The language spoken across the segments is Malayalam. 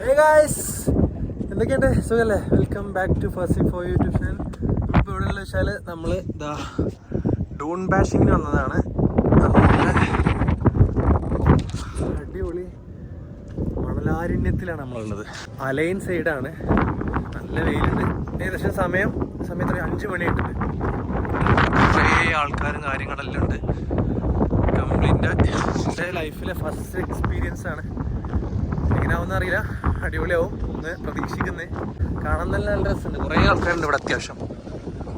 ഹേ ഗായ്സ് എന്തൊക്കെയുണ്ട്? സുഖല്ലേ? Welcome back to first for YouTube channel നമ്മളിപ്പോൾ ഇവിടെ ഉള്ള വെച്ചാൽ നമ്മൾ ഇതാ ഡൂൺ ബാഷിങ്ങിന് വന്നതാണ്. അടിപൊളി മണലാരണ്യത്തിലാണ് നമ്മളുള്ളത്. അലൈൻ സൈഡാണ്. നല്ല വെയിലുണ്ട്. ഏകദേശം സമയം സമയത്ത് അഞ്ച് മണിയുണ്ട് കുറേ ആൾക്കാരും കാര്യങ്ങളെല്ലാം ഉണ്ട്. കംപ്ലീറ്റ് എന്റെ ലൈഫിലെ ഫസ്റ്റ് എക്സ്പീരിയൻസ് ആണ്. എങ്ങനെയാവുന്ന അറിയില്ല അടിപൊളിയാവും ഒന്ന് പ്രതീക്ഷിക്കുന്നേ. കാണാൻ നല്ല നല്ല രസമുണ്ട്. കുറേ ആൾക്കാരുണ്ട് ഇവിടെ അത്യാവശ്യം.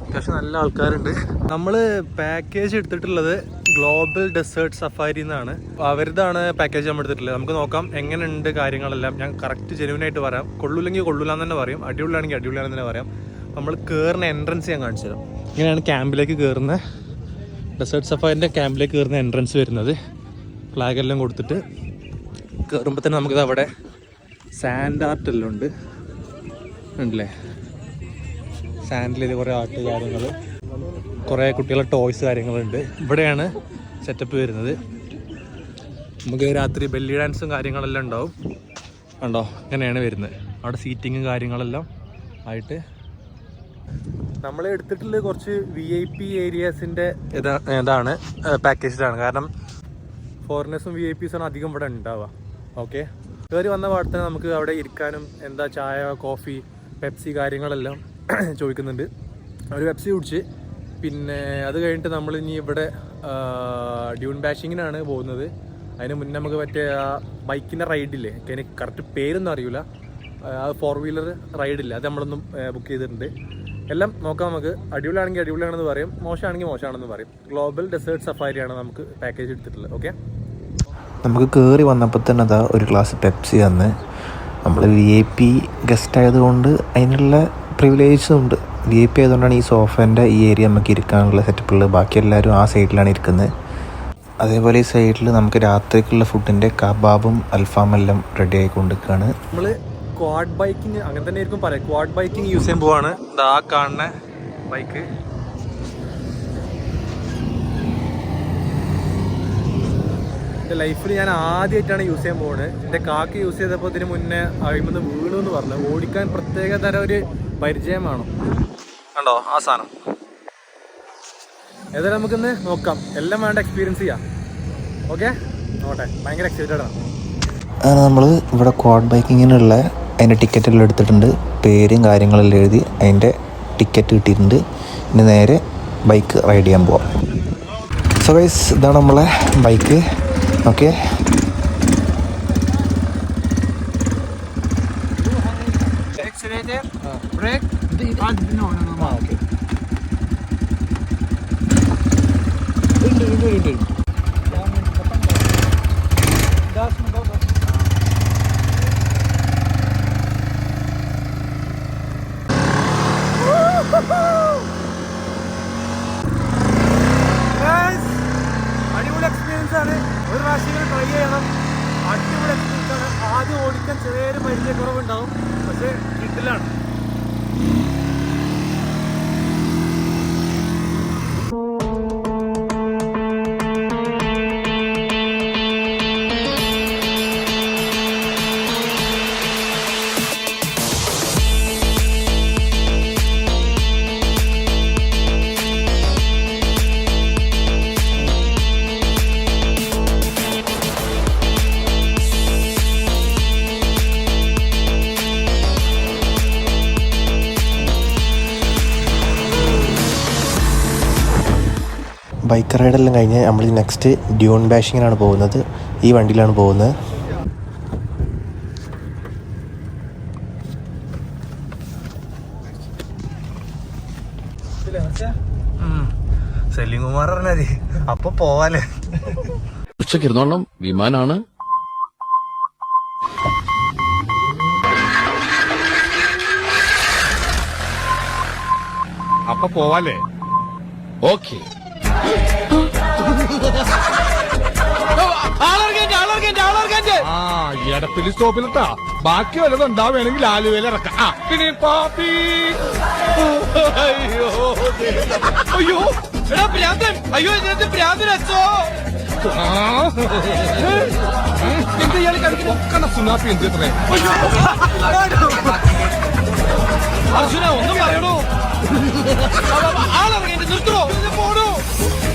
അത്യാവശ്യം നല്ല ആൾക്കാരുണ്ട്. നമ്മൾ പാക്കേജ് എടുത്തിട്ടുള്ളത് ഗ്ലോബൽ ഡെസേർട്ട് സഫാരി എന്നാണ്. അവരുതാണ് പാക്കേജ് നമ്മൾ എടുത്തിട്ടുള്ളത്. നമുക്ക് നോക്കാം എങ്ങനെയുണ്ട് കാര്യങ്ങളെല്ലാം. ഞാൻ കറക്റ്റ് ജെനുവിനായിട്ട് പറയാം. കൊള്ളൂല്ലെങ്കിൽ കൊള്ളൂലാന്ന് തന്നെ പറയും. അടിപൊളിയാണെങ്കിൽ അടിപൊളിയാണെന്ന് തന്നെ പറയാം. നമ്മൾ കയറുന്ന എൻട്രൻസ് ഞാൻ കാണിച്ചു തരാം. ഇങ്ങനെയാണ് ക്യാമ്പിലേക്ക് കയറുന്ന ഡെസേർട്ട് സഫാരിന്റെ ക്യാമ്പിലേക്ക് കയറുന്ന എൻട്രൻസ് വരുന്നത്. ഫ്ലാഗ് എല്ലാം കൊടുത്തിട്ട് കയറുമ്പോൾ തന്നെ നമുക്കിത് അവിടെ സാൻഡ് ആർട്ട് എല്ലാം ഉണ്ട്. ഉണ്ടല്ലേ? സാൻഡിൽ കുറേ ആർട്ട് കാര്യങ്ങൾ കുറേ കുട്ടികളുടെ ടോയ്സ് കാര്യങ്ങളുണ്ട്. ഇവിടെയാണ് സെറ്റപ്പ് വരുന്നത്. നമുക്ക് രാത്രി ബെല്ലി ഡാൻസും കാര്യങ്ങളെല്ലാം ഉണ്ടാവും. കണ്ടോ? അങ്ങനെയാണ് വരുന്നത്. അവിടെ സീറ്റിങ്ങും കാര്യങ്ങളെല്ലാം ആയിട്ട്. നമ്മൾ എടുത്തിട്ടുള്ള കുറച്ച് വി ഐ പി ഏരിയാസിന്റെ ഇതാ ഇതാണ് പാക്കേജിലാണ് കാരണം ഫോറിനേഴ്സും വി ഐ പിസാണ് അധികം ഇവിടെ ഉണ്ടാവുക. ഓക്കെ കയറി വന്ന പാടത്ത് നമുക്ക് അവിടെ ഇരിക്കാനും എന്താ ചായ കോഫി പെപ്സി കാര്യങ്ങളെല്ലാം ചോദിക്കുന്നുണ്ട്. ഒരു പെപ്സി കുടിച്ച്. പിന്നെ അത് കഴിഞ്ഞിട്ട് നമ്മൾ ഇനി ഇവിടെ ഡ്യൂൺ ബാഷിങ്ങിനാണ് പോകുന്നത്. അതിന് മുന്നേ നമുക്ക് മറ്റേ ആ ബൈക്കിന്റെ റൈഡില്ലേ? എനിക്ക് കറക്റ്റ് പേരൊന്നും അറിയില്ല ആ ഫോർ വീലർ റൈഡില്ല? അത് നമ്മളൊന്നും ബുക്ക് ചെയ്തിട്ടുണ്ട്. എല്ലാം നോക്കാം നമുക്ക്. അടിപൊളിയാണെങ്കിൽ അടിപൊളിയാണെന്ന് പറയും. മോശമാണെങ്കിൽ മോശമാണെന്ന് പറയും. ഗ്ലോബൽ ഡെസേർട്ട് സഫാരിയാണ് നമുക്ക് പാക്കേജ് എടുത്തിട്ടുള്ളത്. ഓക്കെ നമുക്ക് കയറി വന്നപ്പോൾ തന്നെ അതാ ഒരു ഗ്ലാസ് പെപ്സി തന്ന് നമ്മൾ വി ഐ പി ഗസ്റ്റ് ആയതുകൊണ്ട് അതിനുള്ള പ്രിവിലേജസും ഉണ്ട്. വി ഐ പി ആയതുകൊണ്ടാണ് ഈ സോഫേന്റെ ഈ ഏരിയ നമുക്ക് ഇരിക്കാനുള്ള സെറ്റപ്പുള്ളത് ബാക്കി എല്ലാവരും ആ സൈഡിലാണ് ഇരിക്കുന്നത്. അതേപോലെ ഈ സൈഡിൽ നമുക്ക് രാത്രിക്കുള്ള ഫുഡിന്റെ കബാബും അൽഫാമെല്ലാം റെഡി ആയിക്കൊണ്ടിരിക്കുകയാണ്. നമ്മൾ ക്വാഡ് ബൈക്കിങ് അങ്ങനെ തന്നെ ആയിരിക്കും പറയാം. ക്വാഡ് ബൈക്കിങ് യൂസ് ചെയ്യാൻ പോവാണ്. ഇതാ കാണുന്ന ബൈക്ക് എന്റെ ലൈഫിൽ ഞാൻ ആദ്യമായിട്ടാണ് യൂസ് ചെയ്യാൻ പോകുന്നത് എന്റെ കാക്ക യൂസ് ചെയ്തപ്പോൾ ഇതിന് മുന്നേ അഴിമെന്ന് വീണു എന്ന് പറഞ്ഞു. ഓടിക്കാൻ പ്രത്യേക തരം ഒരു പരിചയമാണ് കണ്ടോ ആ സാധനം? ഏതായാലും നമുക്കിന്ന് നോക്കാം. എല്ലാം വേണ്ട എക്സ്പീരിയൻസ് ചെയ്യാം. ഓക്കെ നോട്ടെ ഭയങ്കര എക്സൈറ്റഡ് ആണ്. നമ്മൾ ഇവിടെ ക്വാഡ് ബൈക്കിങ്ങിനുള്ള അതിന്റെ ടിക്കറ്റ് എല്ലാം എടുത്തിട്ടുണ്ട്. പേരും കാര്യങ്ങളെല്ലാം എഴുതി അതിന്റെ ടിക്കറ്റ് കിട്ടിയിട്ടുണ്ട്. ഇനി നേരെ ബൈക്ക് റൈഡ് ചെയ്യാൻ പോവാം. സോ ഗൈസ് ഇതാണ് നമ്മളെ bike Okay. accelerator, uh. brake, and no, no, no. Ah, okay. Window, window, window. ഓടിക്കാൻ ചെറിയൊരു പരിചയക്കുറവുണ്ടാവും പക്ഷേ കിട്ടിലാണ്. ബൈക്ക് റൈഡെല്ലാം കഴിഞ്ഞ് നമ്മൾ നെക്സ്റ്റ് ഡ്യൂൺ ബാഷിങ്ങിനാണ് പോകുന്നത്. ഈ വണ്ടിയിലാണ് പോകുന്നത്. സെലിം കുമാർ പറഞ്ഞാൽ. അപ്പൊ പോവാലേ. ഉച്ചയ്ക്ക് ഇരുന്നോളം വിമാനാണ്. അപ്പൊ പോവാലേ. ഓക്കെ. ആ എടപ്പിലി സ്റ്റോപ്പിലിട്ടാ. ബാക്കി വല്ലതും ഉണ്ടാവുകയാണെങ്കിൽ ആലുവയിൽ ഇറക്കാം ആ പിന്നെ പാപ്പി. അയ്യോ അയ്യോ എടാ ഭ്രാന്തൻ. അയ്യോ ഇതിനകത്ത് ഭ്രാന്തൻ അച്ഛോ? എന്ത് ഇയാൾ കളിക്കുന്നു ഒക്കണ സുനാപ്പി എന്ത് ഇത്രേ? അർജുന ഒന്നും പറയണോ? ആളിറങ്ങി നിർത്തണോ? പോണോ?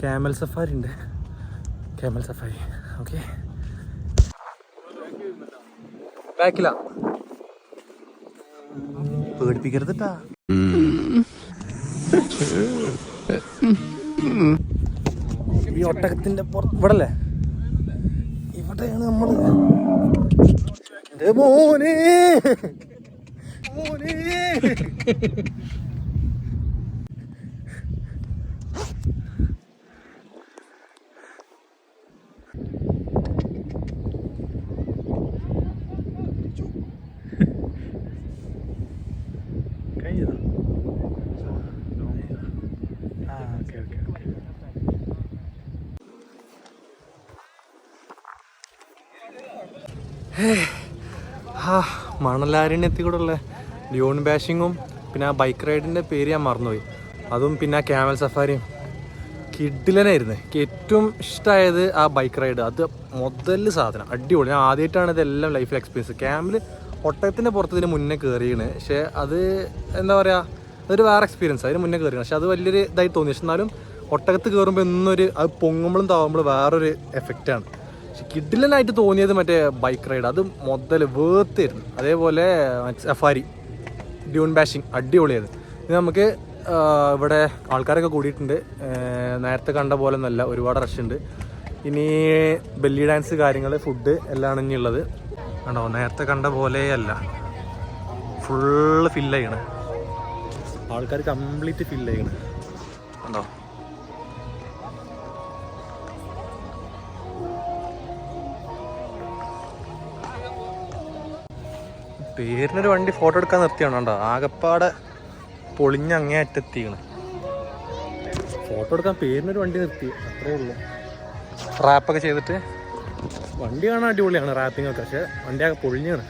ക്യാമൽ സഫാരി ഉണ്ട്. ക്യാമൽ സഫാരി ഓക്കെ ബാക്കിലാ പേടിപ്പിക്കരുതട്ടാ. ഈ ഒട്ടകത്തിന്റെ പുറത്ത് ഇവിടെ അല്ലേ ഇവിടെയാണ് നമ്മൾ. മോനെ. മോനെ. മോനെ കഴിഞ്ഞതാ? ആ ഓക്കെ ഓക്കെ ഓക്കെ. ആ ഡ്യൂൺ ബാഷിങ്ങും പിന്നെ ആ ബൈക്ക് റൈഡിന്റെ പേര് ഞാൻ മറന്നുപോയി. അതും പിന്നെ ആ ക്യാമൽ സഫാരിയും. കിഡിലനായിരുന്നു. എനിക്ക് ഏറ്റവും ഇഷ്ടമായത് ആ ബൈക്ക് റൈഡ്. അത് മുതൽ സാധനം. അടിപൊളി. ഞാൻ ആദ്യമായിട്ടാണ് ഇതെല്ലാം ലൈഫിൽ എക്സ്പീരിയൻസ് ക്യാമിൽ ഒട്ടകത്തിന്റെ പുറത്ത് ഇതിന് മുന്നേ കയറിയാണ് പക്ഷേ അത് എന്താ പറയുക അതൊരു വേറെ എക്സ്പീരിയൻസ് അതിന് മുന്നേ കയറിയാണ് പക്ഷേ അത് വലിയൊരു ഇതായി തോന്നി. പക്ഷെ എന്നാലും ഒട്ടകത്ത് കയറുമ്പോൾ എന്നൊരു അത് പൊങ്ങുമ്പോഴും താവുമ്പോഴും വേറൊരു എഫക്റ്റാണ് പക്ഷെ കിഡിലനായിട്ട് തോന്നിയത് മറ്റേ ബൈക്ക് റൈഡ് അത് മുതൽ വേർത്തായിരുന്നു അതേപോലെ സഫാരി ഡ്യൂൺ ബാഷിങ് അടിപൊളിയത് ഇത് നമുക്ക് ഇവിടെ ആൾക്കാരൊക്കെ കൂടിയിട്ടുണ്ട്. നേരത്തെ കണ്ട പോലെ ഒന്നല്ല ഒരുപാട് റഷ് ഉണ്ട്. ഇനി ബെല്ലി ഡാൻസ് കാര്യങ്ങൾ ഫുഡ് എല്ലാം ഇനി ഉള്ളത്. കണ്ടോ നേരത്തെ കണ്ട പോലെയല്ല. ഫുള്ള് ഫില്ല് ചെയ്യണ ആൾക്കാർ കംപ്ലീറ്റ് ഫില്ല് ചെയ്യണ കണ്ടോ? പേരിനൊരു വണ്ടി ഫോട്ടോ എടുക്കാൻ നിർത്തിയാണ് കണ്ടോ. ആകപ്പാടെ പൊളിഞ്ഞ അങ്ങേ അറ്റത്തിയാണ് ഫോട്ടോ എടുക്കാൻ പേരിനൊരു വണ്ടി നിർത്തി. അത്രേ ഉള്ളൂ. റാപ്പൊക്കെ ചെയ്തിട്ട് വണ്ടി കാണാൻ അടിപൊളിയാണ് റാപ്പിംഗ് ഒക്കെ. പക്ഷെ വണ്ടിയൊക്കെ പൊളിഞ്ഞാണ്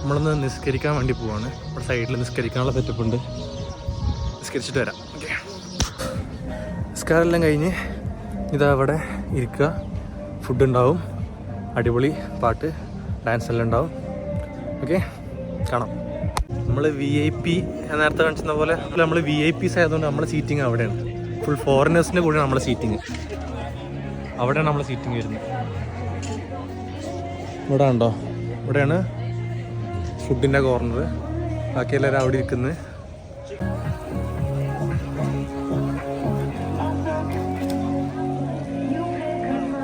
നമ്മളൊന്ന് നിസ്കരിക്കാൻ വേണ്ടി പോവാണ്. ഇവിടെ സൈഡിൽ നിസ്കരിക്കാനുള്ള സെറ്റപ്പ് ഉണ്ട്. നിസ്കരിച്ചിട്ട് വരാം. ഓക്കെ നിസ്കാരം എല്ലാം കഴിഞ്ഞ് ഇതാ അവിടെ ഇരിക്കുക. ഫുഡ് ഉണ്ടാവും. അടിപൊളി പാട്ട് ഡാൻസ് എല്ലാം ഉണ്ടാവും. ഓക്കെ കാണാം. നമ്മൾ വി ഐ പി നേരത്തെ കാണിച്ചിരുന്ന പോലെ നമ്മൾ വി ഐ പീസ് ആയതുകൊണ്ട് നമ്മുടെ സീറ്റിംഗ് അവിടെയാണ്. ഫുൾ ഫോറിനേഴ്സിന്റെ കൂടെയാണ് നമ്മൾ സീറ്റിംഗ് അവിടെയാണ് നമ്മളെ സീറ്റിംഗ് വരുന്നത്. ഇവിടെ ഉണ്ടോ ഇവിടെയാണ് ഫുഡിന്റെ കോർണർ ബാക്കി എല്ലാവരും അവിടെ ഇരിക്കുന്നത്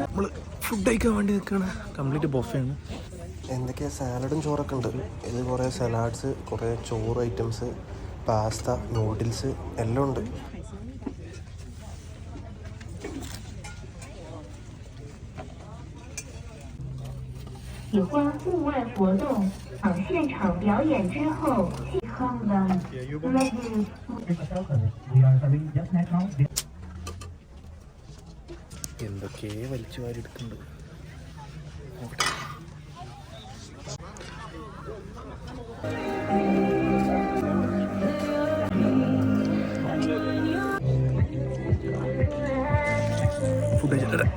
നമ്മൾ ഫുഡ് കഴിക്കാൻ വേണ്ടി നിൽക്കുകയാണ് കംപ്ലീറ്റ് ബൊഫയാണ് എന്തൊക്കെയാ? സാലഡും ചോറൊക്കെ ഉണ്ട്. ഇത് കുറേ സലാഡ്സ് കുറേ ചോറ് ഐറ്റംസ് പാസ്ത നൂഡിൽസ് എല്ലാം ഉണ്ട്. 有关户外活动，等现场表演之后，后的 ladies എന്തൊക്കെ വലിച്ചു വാരി എടുക്കുന്നുണ്ട് ഫുഡ് കഴിച്ചിട്ട്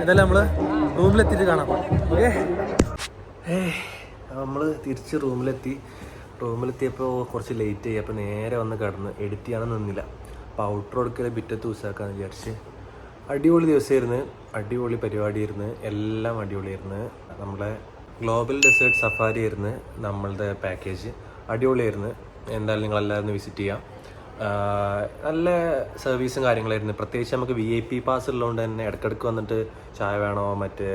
എന്തായാലും നമ്മൾ റൂമിലെത്തിയിട്ട് കാണാം. ഓക്കെ നമ്മൾ തിരിച്ച് റൂമിലെത്തി. റൂമിലെത്തിയപ്പോൾ കുറച്ച് ലേറ്റ് ആയി. അപ്പോൾ നേരെ വന്ന് കിടന്ന് എഡിറ്റ് ചെയ്യാൻ നിന്നില്ല. അപ്പോൾ ഔട്ടർ കൊടുക്കൽ ബിറ്റത്ത് ദിവസമാക്കാന്ന് വിചാരിച്ച്. അടിപൊളി ദിവസമായിരുന്നു അടിപൊളി പരിപാടി ആയിരുന്നു എല്ലാം അടിപൊളിയായിരുന്നു. നമ്മുടെ ഗ്ലോബൽ ഡെസേർട്ട് സഫാരി ആയിരുന്നു നമ്മളുടെ പാക്കേജ് അടിപൊളിയായിരുന്നു. എന്തായാലും നിങ്ങളെല്ലാവരും വിസിറ്റ് ചെയ്യാം. നല്ല സർവീസും കാര്യങ്ങളായിരുന്നു. പ്രത്യേകിച്ച് നമുക്ക് വി ഐ പി പാസ് ഉള്ളതുകൊണ്ട് തന്നെ ഇടയ്ക്കിടയ്ക്ക് വന്നിട്ട് ചായ വേണോ മറ്റേ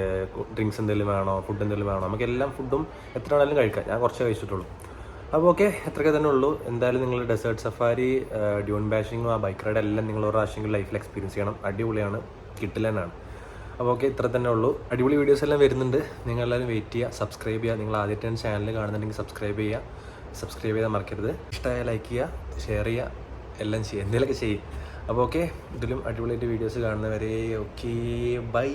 ഡ്രിങ്ക്സ് എന്തെങ്കിലും വേണോ ഫുഡ് എന്തെങ്കിലും വേണോ നമുക്ക് എല്ലാം ഫുഡും എത്ര വേണമെങ്കിലും കഴിക്കാം. ഞാൻ കുറച്ചേ കഴിച്ചിട്ടുള്ളൂ. അപ്പോൾ ഓക്കെ എത്രയൊക്കെ തന്നെ ഉള്ളൂ. എന്തായാലും നിങ്ങൾ ഡെസേർട്ട് സഫാരി ഡ്യൂൺ ബാഷിങ്ങും ആ ബൈക്ക് റൈഡ് എല്ലാം നിങ്ങൾ ഒരു പ്രാവശ്യം ലൈഫിൽ എക്സ്പീരിയൻസ് ചെയ്യണം. അടിപൊളിയാണ്. കിട്ടില്ലെന്നാണ്. അപ്പോൾ ഓക്കെ ഇത്ര തന്നെ ഉള്ളൂ. അടിപൊളി വീഡിയോസ് എല്ലാം വരുന്നുണ്ട്. നിങ്ങളെല്ലാവരും വെയിറ്റ് ചെയ്യുക സബ്സ്ക്രൈബ് ചെയ്യുക. നിങ്ങൾ ആദ്യമായിട്ടാണ് ചാനൽ കാണുന്നുണ്ടെങ്കിൽ സബ്സ്ക്രൈബ് ചെയ്യുക. സബ്സ്ക്രൈബ് ചെയ്താൽ മറക്കരുത്. ഇഷ്ടമായ ലൈക്ക് ചെയ്യുക ഷെയർ ചെയ്യുക. എല്ലാം ചെയ്യും എന്തെങ്കിലുമൊക്കെ ചെയ്യും. അപ്പോൾ ഓക്കെ ഇതിലും അടിപൊളിയായിട്ട് വീഡിയോസ് കാണുന്നവരെ ഓക്കെ ബൈ